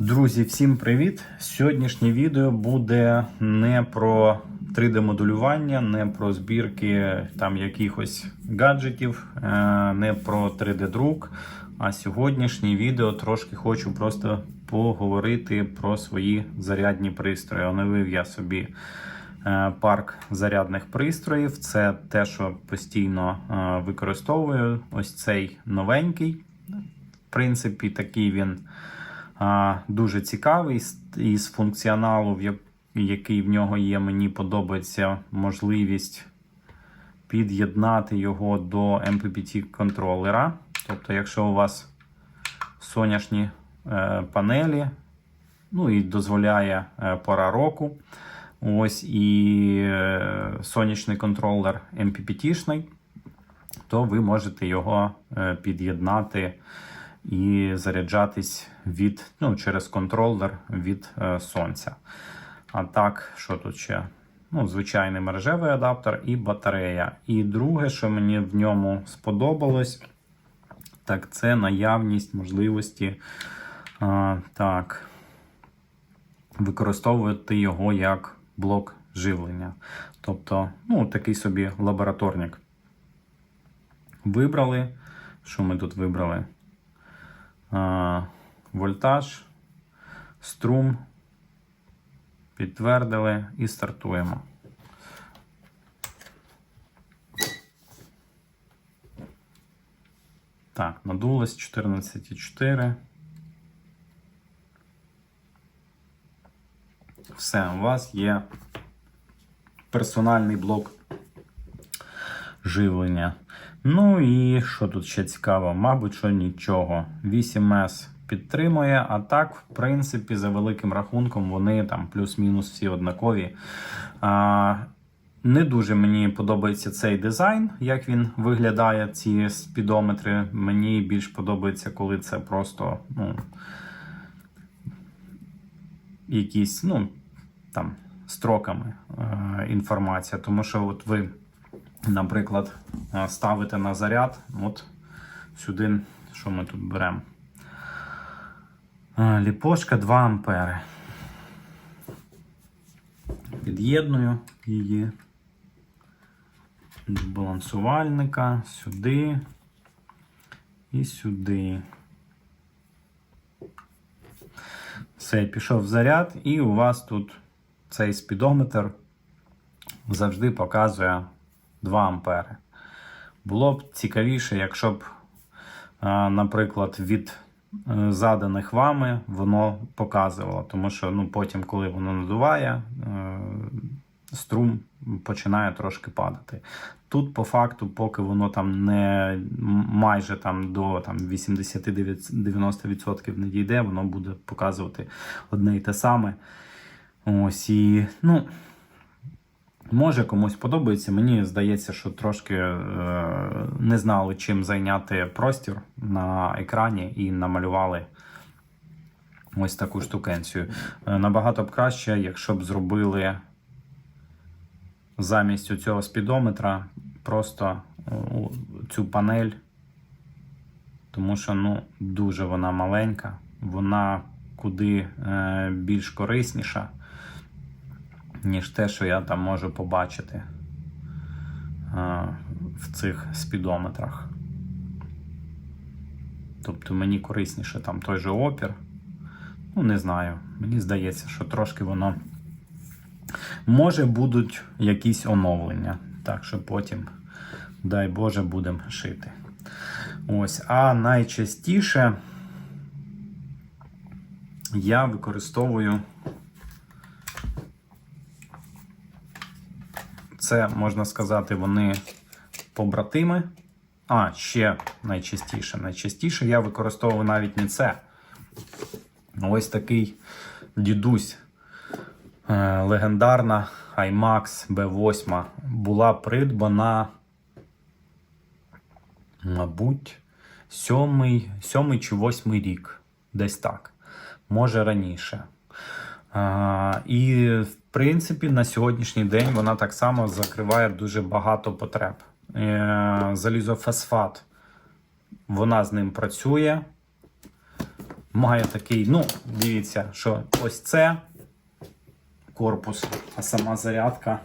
Друзі, всім привіт! Сьогоднішнє відео буде не про 3D-моделювання, не про збірки там якихось гаджетів, е, не про 3D-друк. А сьогоднішнє відео трошки хочу просто поговорити про свої зарядні пристрої. Оновив я собі е, парк зарядних пристроїв. Це те, що постійно е, використовую. Ось цей новенький. В принципі, такий він дуже цікавий із функціоналу, який в нього є. Мені подобається можливість під'єднати його до MPPT контролера. Тобто, якщо у вас сонячні е, панелі, ну і дозволяє е, пора року. Ось і е, сонячний контролер MPPT-шний, то ви можете його під'єднати і заряджатись від, ну, через контролер від е, сонця. А так, що тут ще? Ну, звичайний мережевий адаптер і батарея. І друге, що мені в ньому сподобалось, так це наявність можливості а, так, використовувати його як блок живлення. Тобто, ну, такий собі лабораторник. Вибрали. Що ми тут вибрали? Вольтаж, струм. Підтвердили і стартуємо. Так, надулось 14,4. Все, у вас є персональний блок живлення. Ну і що тут ще цікаво? Мабуть, що нічого. 8С підтримує, а так, в принципі, за великим рахунком, вони там плюс-мінус всі однакові. А, не дуже мені подобається цей дизайн, як він виглядає, ці спідометри. Мені більш подобається, коли це просто ну, якісь, ну, там, строками е, інформація. Тому що от ви наприклад, е, ставите на заряд. От сюди, що ми тут беремо? Е, Ліпошка 2 ампери. Під'єдную її до балансувальника сюди і сюди. Все, пішов заряд, і у вас тут цей спідометр завжди показує 2 ампери. Було б цікавіше, якщо б, наприклад, від е, заданих вами воно показувало. Тому що ну, потім, коли воно надуває, е, струм починає трошки падати. Тут, по факту, поки воно там не майже там до там, 80-90% не дійде, воно буде показувати одне і те саме. Ось і, ну, Може комусь подобається. Мені здається, що трошки е, не знали, чим зайняти простір на екрані і намалювали ось таку штукенцію. Е, набагато б краще, якщо б зробили замість цього спідометра просто е, цю панель, тому що ну, дуже вона маленька, вона куди е, більш корисніша ніж те, що я там можу побачити а, в цих спідометрах. Тобто мені корисніше там той же опір. Ну, не знаю. Мені здається, що трошки воно. Може, будуть якісь оновлення. Так що потім, дай Боже, будемо шити. Ось. А найчастіше я використовую. Це можна сказати, вони побратими. А, ще найчастіше. Найчастіше я використовую навіть не це. Ось такий дідусь. Е, Легендарна IMAX B8 була придбана, мабуть, сьомий, чи восьмий рік. Десь так. Може раніше. І, в принципі, на сьогоднішній день вона так само закриває дуже багато потреб. Е, залізофосфат, вона з ним працює. має такий, ну, дивіться, що ось це корпус, а сама зарядка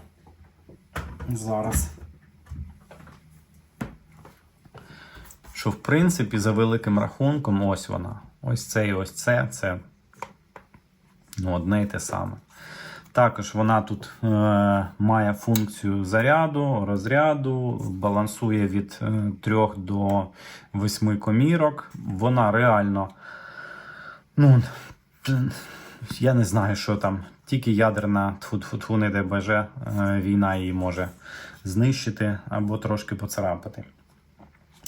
зараз. Що, в принципі, за великим рахунком, ось вона. Ось це і ось це. Це одне і те саме. Також вона тут е, має функцію заряду, розряду, балансує від е, 3 до 8 комірок. Вона реально, ну, я не знаю, що там. Тільки ядерна тфу-тфу-тфу, не боже, е, війна її може знищити або трошки поцарапати.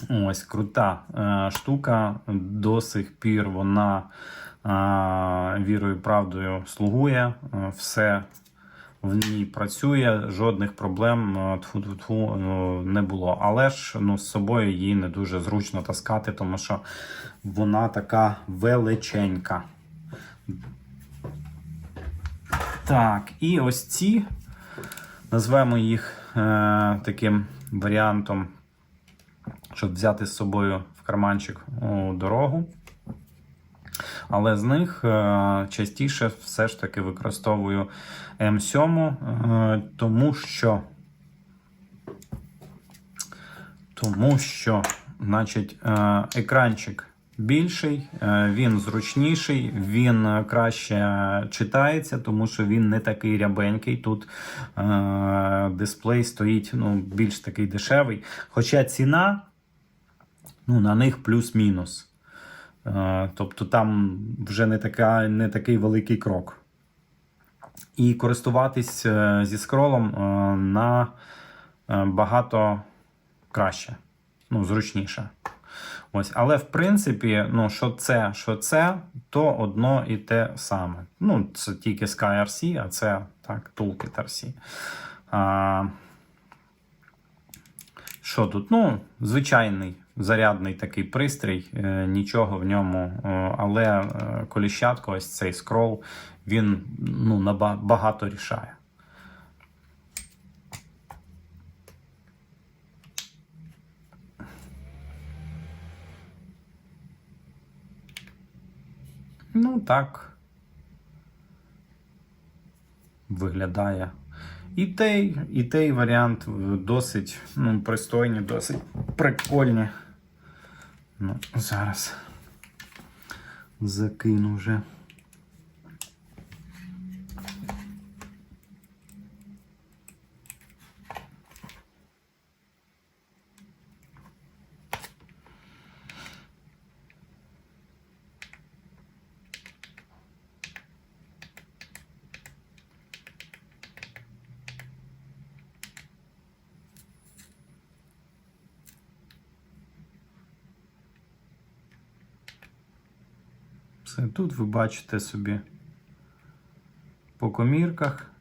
Ось крута е, штука. До сих пір вона е, вірою і правдою слугує. Е, все в ній працює, жодних проблем е, тфу-тфу-тфу, е, не було. Але ж ну, з собою її не дуже зручно таскати, тому що вона така величенька. Так, і ось ці, назвемо їх е, таким варіантом, щоб взяти з собою в карманчик у дорогу. Але з них е, частіше все ж таки використовую М7, е, тому що, тому що, значить, е, екранчик більший, він зручніший, він краще читається, тому що він не такий рябенький. Тут дисплей стоїть ну, більш такий дешевий. Хоча ціна ну, на них плюс-мінус. Е, Тобто там вже не, така, не такий великий крок. І користуватись е, зі скролом е, на багато краще, ну, зручніше. Ось, але в принципі, ну, що це, що це, то одно і те саме. Ну, це тільки SkyRC, а це так, Toolkit RC. Що тут? Ну, звичайний зарядний такий пристрій, е, нічого в ньому, е, але е, коліщатко, ось цей скрол, він ну, набагато рішає. Ну, так. Виглядає. І той, і той варіант досить ну, пристойні, досить прикольні. Ну, зараз закину вже. Все, тут ви бачите собі по комірках,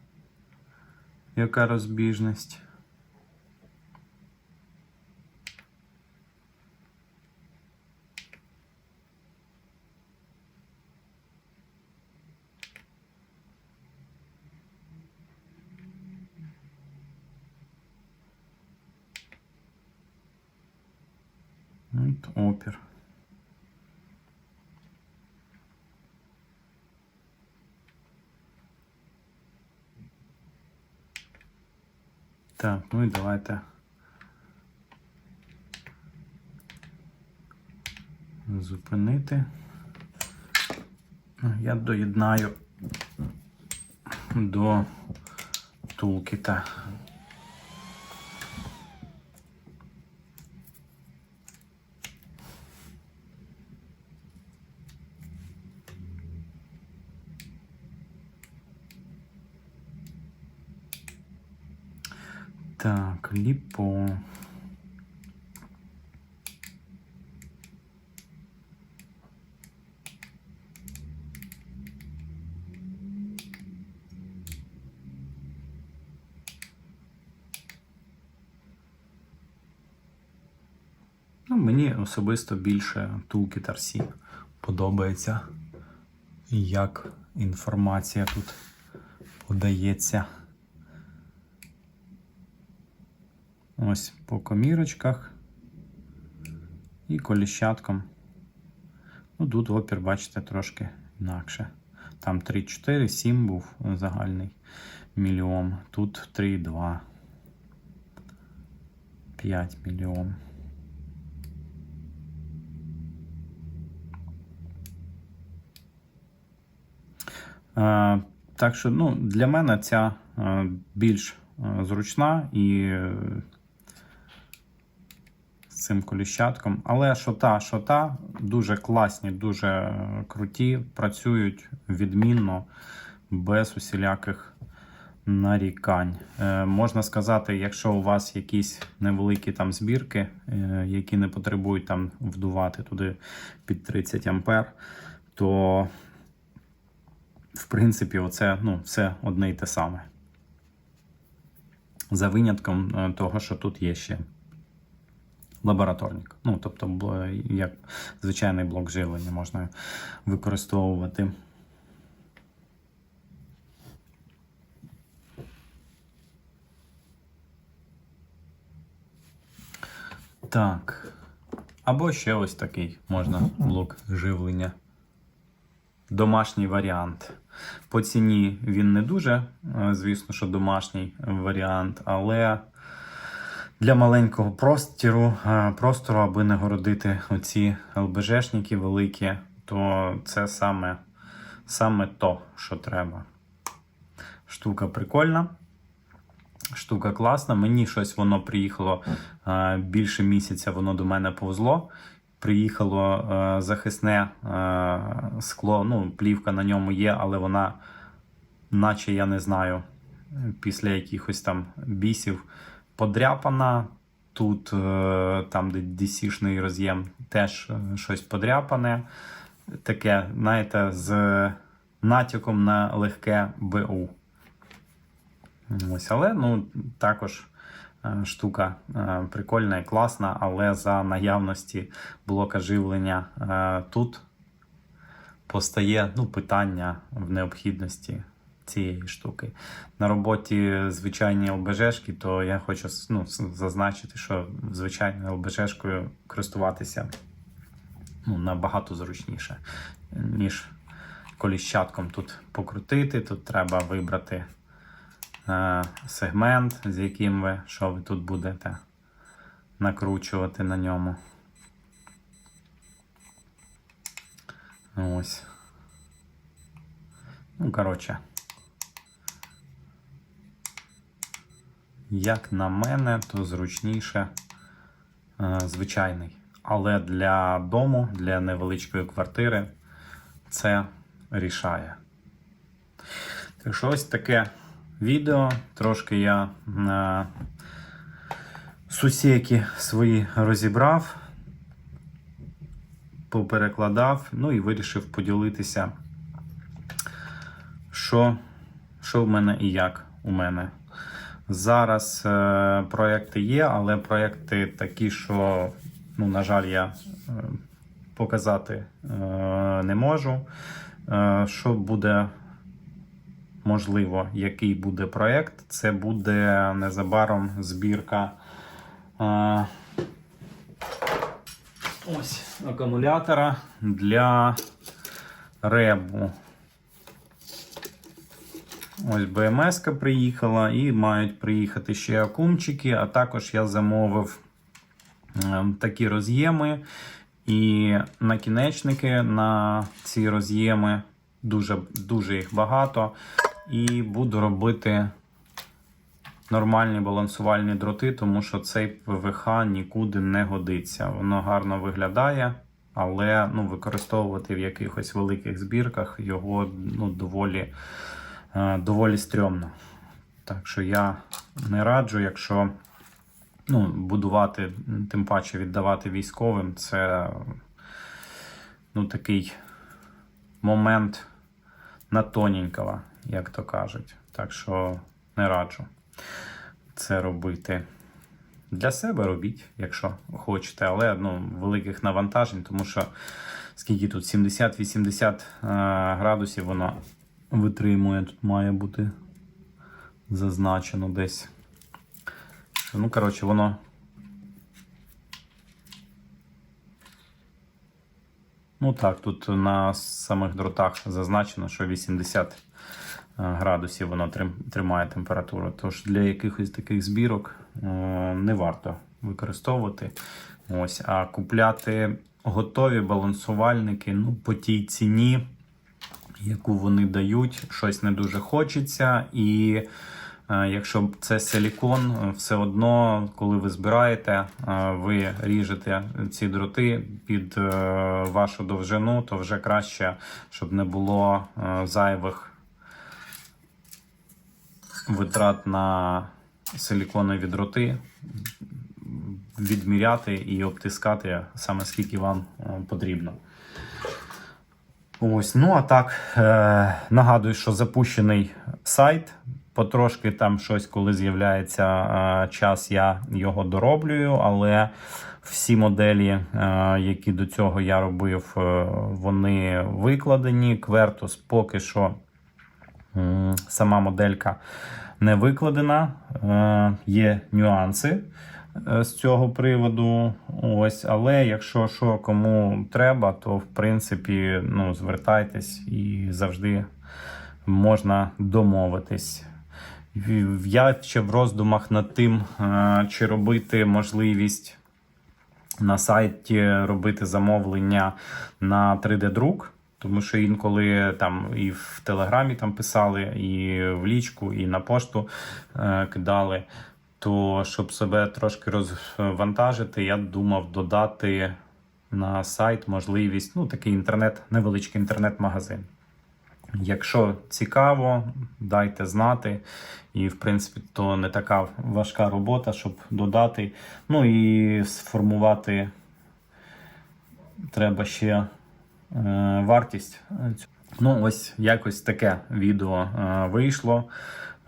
яка розбіжність. От опір. Так, ну і давайте зупинити. Я доєднаю до тулкіта. Так, ліпо. Ну, мені особисто більше Toolkit RC подобається, як інформація тут подається. Ось по комірочках і коліщаткам. Ну, тут опір, бачите, трошки інакше. Там 3,4, 7 був загальний мільйон. Тут 3,2. 5 мільйон. Так що ну, для мене ця е, більш е, зручна і е, цим коліщатком. Але що та, що та, дуже класні, дуже круті, працюють відмінно, без усіляких нарікань. Е, можна сказати, якщо у вас якісь невеликі там збірки, е, які не потребують там вдувати туди під 30 ампер, то в принципі, оце ну, все одне й те саме. За винятком е, того, що тут є ще лабораторник. Ну, тобто, як звичайний блок живлення можна використовувати. Так. Або ще ось такий можна блок живлення домашній варіант. По ціні він не дуже, е, звісно, що домашній варіант, але для маленького простору, е, простору аби не городити оці ЛБЖшники великі, то це саме, саме то, що треба. Штука прикольна. Штука класна. Мені щось воно приїхало е, більше місяця, воно до мене повзло. Приїхало е, захисне скло, ну, плівка на ньому є, але вона, наче я не знаю, після якихось там бісів подряпана. Тут, е, там, де DC-шний роз'єм, теж е, щось подряпане. Таке, знаєте, з натяком на легке БУ. Ось, але ну, також е, штука прикольна і класна, але за наявності блока живлення тут постає ну, питання в необхідності цієї штуки. На роботі звичайні ЛБЖшки, то я хочу ну, зазначити, що звичайною ЛБЖшкою користуватися ну, набагато зручніше, ніж коліщатком тут покрутити. Тут треба вибрати е, сегмент, з яким ви що ви тут будете накручувати на ньому. Ось. Ну, коротше. Як на мене, то зручніше е, звичайний. Але для дому, для невеличкої квартири це рішає. Так що ось таке відео. Трошки я на сусіки свої розібрав, поперекладав, ну і вирішив поділитися, що, що в мене і як у мене. Зараз е, проекти є, але проекти такі, що, ну, на жаль, я е, показати е, не можу. Е, що буде можливо, який буде проект. Це буде незабаром збірка е, ось акумулятора для ребу. Ось БМС приїхала і мають приїхати ще акумчики, а також я замовив е, такі роз'єми і накінечники на ці роз'єми. Дуже, дуже їх багато. І буду робити нормальні балансувальні дроти, тому що цей ПВХ нікуди не годиться. Воно гарно виглядає, але ну, використовувати в якихось великих збірках його ну, доволі, доволі стрьомно. Так що я не раджу, якщо ну, будувати, тим паче віддавати військовим, це ну, такий момент на тоненького, як то кажуть. Так що не раджу це робити. Для себе робіть, якщо хочете, але ну, великих навантажень, тому що скільки тут 70-80 е, градусів воно витримує, тут має бути зазначено десь. Ну, коротше, воно Ну так, тут на самих дротах зазначено, що 80 е, градусів воно тримає температуру. Тож для якихось таких збірок е, не варто використовувати. Ось, а купляти готові балансувальники ну, по тій ціні, яку вони дають, щось не дуже хочеться. І е, якщо це силікон, е, все одно, коли ви збираєте, е, ви ріжете ці дроти під вашу довжину, то вже краще, щоб не було зайвих витрат на силіконові дроти. Відміряти і обтискати саме скільки вам потрібно. Ось, ну а так, е, нагадую, що запущений сайт. Потрошки там щось, коли з'являється е, час, я його дороблюю, але всі моделі, е, які до цього я робив, е, вони викладені. Квертус поки що м, сама моделька не викладена. Е, є нюанси е, з цього приводу. Ось, але якщо що кому треба, то в принципі ну, звертайтесь і завжди можна домовитись. Я ще в роздумах над тим, е, чи робити можливість на сайті робити замовлення на 3D-друк. Тому що інколи там і в Телеграмі там писали, і в лічку, і на пошту е, кидали. То щоб себе трошки розвантажити, я думав додати на сайт можливість, ну такий інтернет, невеличкий інтернет-магазин. Якщо цікаво, дайте знати. І, в принципі, то не така важка робота, щоб додати. Ну і сформувати треба ще е, вартість. Ну, ось якось таке відео е, вийшло.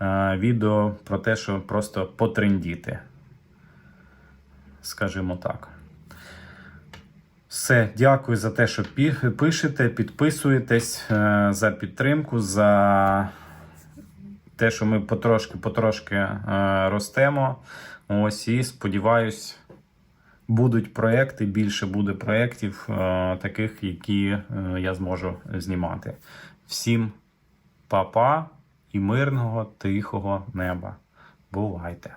Е, відео про те, що просто потрендіти. Скажімо так. Все, дякую за те, що пишете, підписуєтесь, е, за підтримку, за те, що ми потрошки-потрошки е, ростемо. Ось і сподіваюсь, будуть проекти, більше буде проєктів, таких, які я зможу знімати. Всім па-па і мирного, тихого неба. Бувайте!